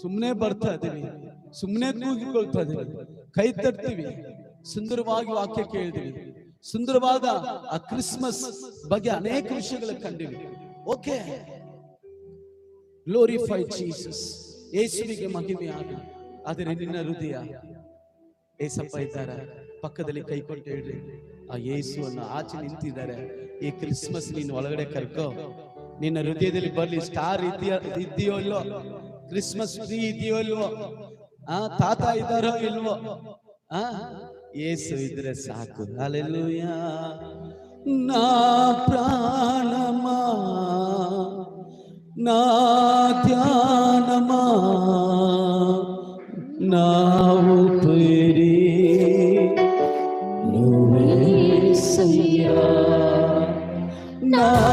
ಸುಮ್ಮನೆ ಬರ್ತಾ ಇದೀವಿ ಸುಮ್ಮನೆ ಕೂಗಿಕೊಳ್ತಾ ಇದೀವಿ ಕೈ ತರ್ತೀವಿ ಸುಂದರವಾಗಿ ವಾಕ್ಯ ಕೇಳಿದೀವಿ ಸುಂದರವಾದ ಆ ಕ್ರಿಸ್ಮಸ್ ಬಗ್ಗೆ ಅನೇಕ ವಿಷಯಗಳ ಕಂಡಿವಿ. ಓಕೆ. ಗ್ಲೋರಿಫೈ ಜೀಸಸ್ ಯೇಸುವಿಗೆ ಮಹಿಮೆ ಆಗಲಿ ಆದರೆ ನಿನ್ನ ಹೃದಯ ಏಸಪ್ಪ ಇದ್ದಾರೆ. ಪಕ್ಕದಲ್ಲಿ ಕೈ ಕೊಟ್ಟು ಹೇಳ್ರಿ. ಆ ಯೇಸುವನ್ನು ಆಚೆ ನಿಂತಿದ್ದಾರೆ. ಈ ಕ್ರಿಸ್ಮಸ್ ನೀನು ಒಳಗಡೆ ಕರ್ಕೋ. ನಿನ್ನ ಹೃದಯದಲ್ಲಿ ಬರ್ಲಿ ಸ್ಟಾರ್ ಇದೆಯೋ ಇಲ್ವೋ? ಕ್ರಿಸ್ಮಸ್ ಟ್ರೀ ಇದೆಯೋ ಇಲ್ವೋ? ಆ, ತಾತ ಇದ್ದಾರೋ ಇಲ್ವೋ? ಆ, ಏಸು ಇದ್ರೆ ಸಾಕು. ಅಲ್ಲೆಲ್ಲೂಯ ನಾ ಪ್ರಾಣಮಾ ನಾ ಧ್ಯಾನಮಾ ನಾವು ಪೇರಿ ನಾ